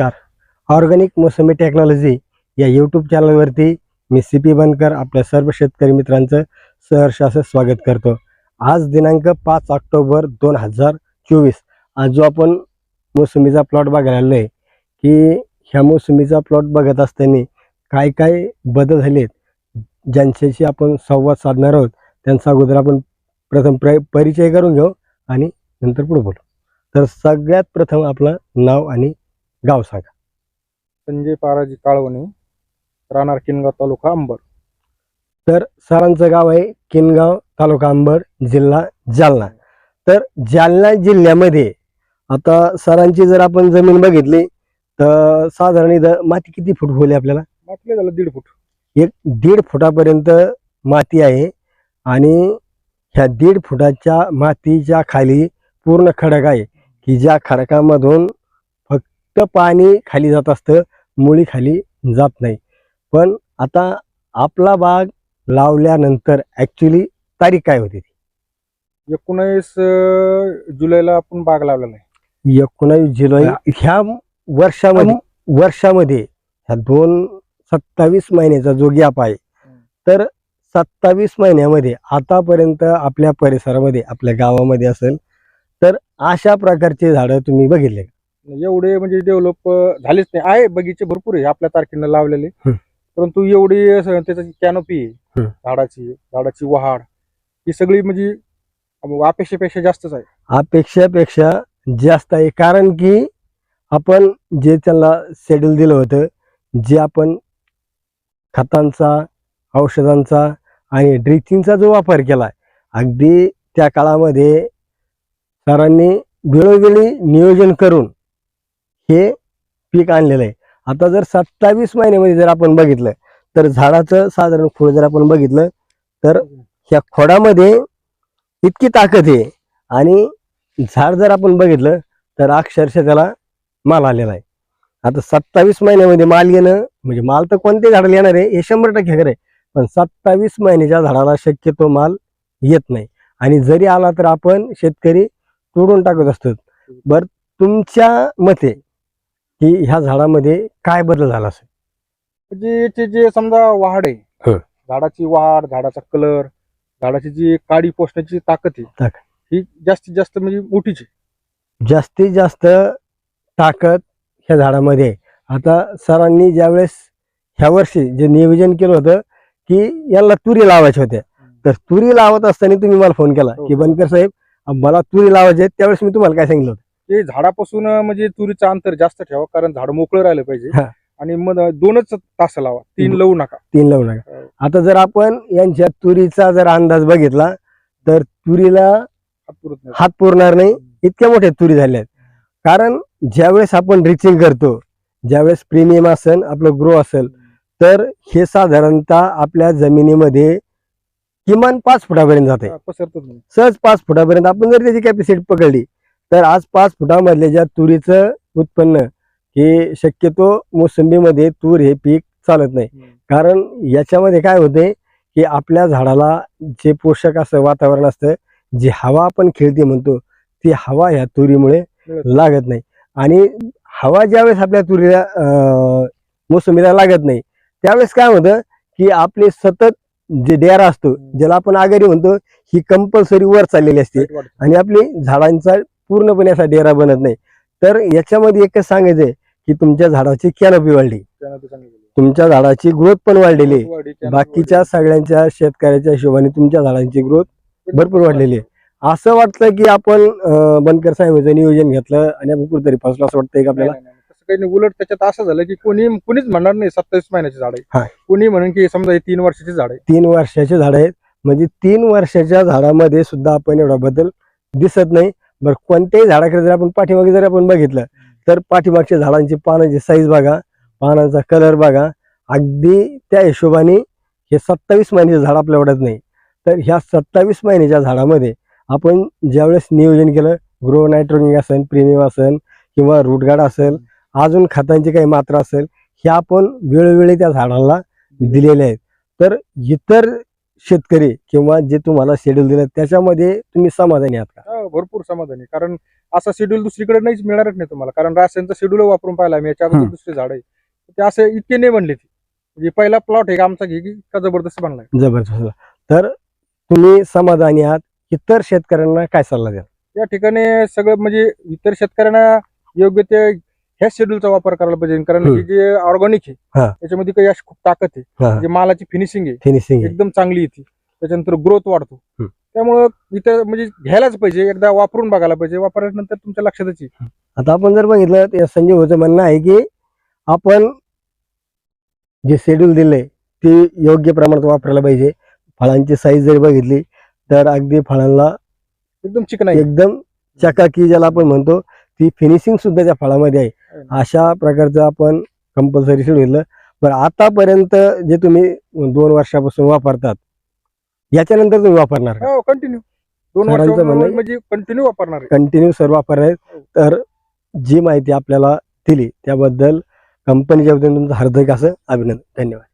नमस्कार. ऑर्गॅनिक मोसमी टेक्नॉलॉजी या यूट्यूब चॅनलवरती मी सी पी बनकर आपल्या सर्व शेतकरी मित्रांचं सहर्ष असं स्वागत करतो. आज दिनांक पाच ऑक्टोबर दोन हजार चोवीस. आज जो आपण मोसमीचा प्लॉट बघायला आलो आहे की ह्या मोसमीचा प्लॉट बघत असताना काय काय बदल झालेत ज्यांच्याशी आपण संवाद साधणार आहोत त्यांचा अगोदर आपण प्रथम प्र परिचय करून घेऊ आणि नंतर पुढे बोलू. तर सगळ्यात प्रथम आपलं नाव आणि गाव सांगा. संजय पाराजी काळवणे राहणार किनगाव तालुका अंबर. तर सरांचं गाव आहे किनगाव तालुका अंबड जिल्हा जालना. तर जालना जिल्ह्यामध्ये आता सरांची जर आपण जमीन बघितली तर साधारण इथं माती किती फूट होईल आपल्याला? म्हटले झालं दीड फूट. एक दीड फुटापर्यंत माती आहे आणि ह्या दीड फुटाच्या मातीच्या खाली पूर्ण खडक आहे की ज्या खडकामधून फक्त पाणी खाली जात असतं मुळी खाली जात नाही. पण आता आपला बाग लावल्यानंतर ॲक्च्युली तारीख काय होती ती? एकोणावीस जुलैला आपण बाग लावलेला आहे. एकोणावीस जुलै ह्या वर्षामध्ये वर्षामध्ये ह्या दोन सत्तावीस महिन्याचा जो गॅप आहे तर सत्तावीस महिन्यामध्ये आतापर्यंत आपल्या परिसरामध्ये आपल्या गावामध्ये असेल तर अशा प्रकारचे झाडं तुम्ही बघितले का? एवढे म्हणजे डेव्हलप झालेच नाही आहे बगीचे भरपूर आहे आपल्या तारखेनं लावलेले. परंतु एवढी त्याची कॅनोपी. झाडाची झाडाची वहाड ही सगळी म्हणजे अपेक्षेपेक्षा जास्तच आहे अपेक्षापेक्षा जास्त आहे कारण की आपण जे त्यांना शेड्यूल दिलं होतं जे आपण खतांचा औषधांचा आणि ड्रिचिंगचा जो वापर केला अगदी त्या काळामध्ये सरांनी वेळोवेळी नियोजन करून हे पीक आणलेलं आहे. आता जर सत्तावीस महिन्यामध्ये जर आपण बघितलं तर झाडाचं साधारण खोड जर आपण बघितलं तर ह्या खोडामध्ये इतकी ताकद आहे. आणि झाड जर आपण बघितलं तर अक्षरशः त्याला माल आलेला आहे. आता सत्तावीस महिन्यामध्ये माल येणं म्हणजे माल तर कोणत्या झाडाला येणार आहे हे शंभर टक्के खरं आहे. पण सत्तावीस महिन्याच्या झाडाला शक्यतो माल येत नाही. आणि जरी आला तर आपण शेतकरी तोडून टाकत असतो बर तुमच्या मते की ह्या झाडामध्ये काय बदल झाला असेल म्हणजे याचे जे समजा वहाड आहे हं. झाडाची वहाड झाडाचा कलर झाडाची जी काडी पोसण्याची ताकद आहे ताकद. ही जास्तीत जास्त म्हणजे मोठीच आहे जास्तीत जास्त ताकद ह्या झाडामध्ये आहे. आता सरांनी ज्यावेळेस ह्या वर्षी जे नियोजन केलं होतं की यांना तुरी लावायच्या होत्या तर तुरी लावत असताना तुम्ही मला फोन केला हो. की बनकर साहेब मला तुरी लावायचे त्यावेळेस मी तुम्हाला काय सांगितलं होतं ते झाडापासून म्हणजे तुरीचं अंतर जास्त ठेवा कारण झाड मोकळं राहिलं पाहिजे हा. आणि मग दोनच तास लावा तीन. लावू नका तीन लावू नका हो. आता जर आपण यांच्या तुरीचा जर अंदाज बघितला तर तुरीला हात पुरत नाही. हात पुरणार नाही इतक्या मोठ्या तुरी झाल्या आहेत कारण ज्यावेळेस आपण रिचिंग करतो ज्यावेळेस प्रीमियम असेल आपलं ग्रो असेल तर हे साधारणतः आपल्या जमिनीमध्ये किमान पाच फुटापर्यंत जाते पसरतच नाही सहज पाच फुटापर्यंत आपण जर त्याची कॅपॅसिटी पकडली तर आज पाच फुटामधल्या ज्या तुरीचं उत्पन्न हे शक्यतो मोसंबीमध्ये तूर हे पीक चालत नाही. कारण याच्यामध्ये काय होते की आपल्या झाडाला जे पोषक असं वातावरण असतं जी हवा आपण खेळते म्हणतो ती हवा ह्या तुरीमुळे लागत नाही. आणि हवा ज्यावेळेस आपल्या तुरीला मोसंबीला लागत नाही त्यावेळेस काय होतं की आपले सतत जे डेरा असतो ज्याला आपण आघाडी म्हणतो ही कंपल्सरी वर चाललेली असते. आणि आपली झाडांचा पूर्णपणे असा डेरा बनत नाही. तर याच्यामध्ये एकच सांगायचंय की तुमच्या झाडाची कॅनोपी वाढली. तुमच्या झाडाची ग्रोथ पण वाढलेली बाकीच्या सगळ्यांच्या शेतकऱ्याच्या हिशोबाने तुमच्या झाडांची ग्रोथ. भरपूर वाढलेली आहे. असं वाटतं की आपण बनकर साहेबांचं नियोजन घेतलं आणि आपण कुठेतरी फसलो असं वाटतंय का आपल्याला? उलट त्याच्यात असं झालं की कोणी कोणीच म्हणणार नाही सत्तावीस महिन्याचे झाड. आहे. कोणी म्हणून की समजा हे तीन वर्षाचे झाड आहे. तीन वर्षाचे झाड आहेत. म्हणजे तीन वर्षाच्या झाडामध्ये सुद्धा आपण एवढा बदल दिसत नाही. बरं कोणत्याही झाडाकडे जर आपण पाठीमागे जर आपण बघितलं तर पाठीमागच्या झाडांची पानांची साईज बघा पानांचा कलर बघा. अगदी त्या हिशोबाने हे सत्तावीस महिन्याचे झाड आपल्या वाटत नाही. तर ह्या सत्तावीस महिन्याच्या झाडामध्ये आपण ज्यावेळेस नियोजन केलं ग्रो नायट्रोनिक असेल प्रीमियम असेल किंवा रूटगार्ड असेल अजून खतांची काही मात्रा असेल हे आपण वेळोवेळी त्या झाडाला दिलेले आहेत. तर इतर शेतकरी किंवा जे तुम्हाला शेड्यूल दिलं त्याच्यामध्ये तुम्ही समाधानी आहात का? भरपूर समाधानी कारण असा शेड्यूल दुसरीकडे नाहीच मिळणारच नाही तुम्हाला. कारण रासायनचा शेड्यूल वापरून पाहिला मी याच्या अगोदर. दुसरे झाड आहे ते असे इतके नाही बनले ते. म्हणजे पहिला प्लॉट आहे आमचा घे की इतका जबरदस्त बनलाय. जबरदस्त. तर तुम्ही समाधानी आहात इतर शेतकऱ्यांना काय सल्ला द्याल? या ठिकाणी सगळं म्हणजे इतर शेतकऱ्यांना योग्य ते ह्याच शेड्यूलचा वापर करायला पाहिजे. कारण. हे जे ऑर्गॅनिक आहे. त्याच्यामध्ये काही अशी खूप ताकद आहे. जे मालाची फिनिशिंग आहे फिनिशिंग एकदम चांगली येते. त्याच्यानंतर ग्रोथ वाढतो. त्यामुळं इथं म्हणजे घ्यायलाच पाहिजे एकदा वापरून बघायला पाहिजे वापरल्यानंतर तुमच्या लक्षातच येईल आता आपण जर बघितलं तर संजय भाऊचं म्हणणं आहे की आपण जे शेड्यूल दिले ते योग्य प्रमाणात वापरायला पाहिजे. फळांची साईज जरी बघितली तर अगदी फळांना एकदम चिकन एकदम चकाकी ज्याला आपण म्हणतो ती फिनिशिंग सुद्धा त्या फळामध्ये आहे. अशा प्रकारचं आपण कंपल्सरी शेड्यूल पण आतापर्यंत जे तुम्ही दोन वर्षापासून वापरतात याच्यानंतर तुम्ही वापरणार का? हो कंटिन्यू दोन सरांचं वर्ष म्हणणं आहे- म्हणजे कंटिन्यू वापरणार आहे. कंटिन्यू सर्व वापरणार आहेत. तर जी माहिती आपल्याला दिली त्याबद्दल कंपनीच्या वतीने तुमचं हार्दिक असं अभिनंदन. धन्यवाद.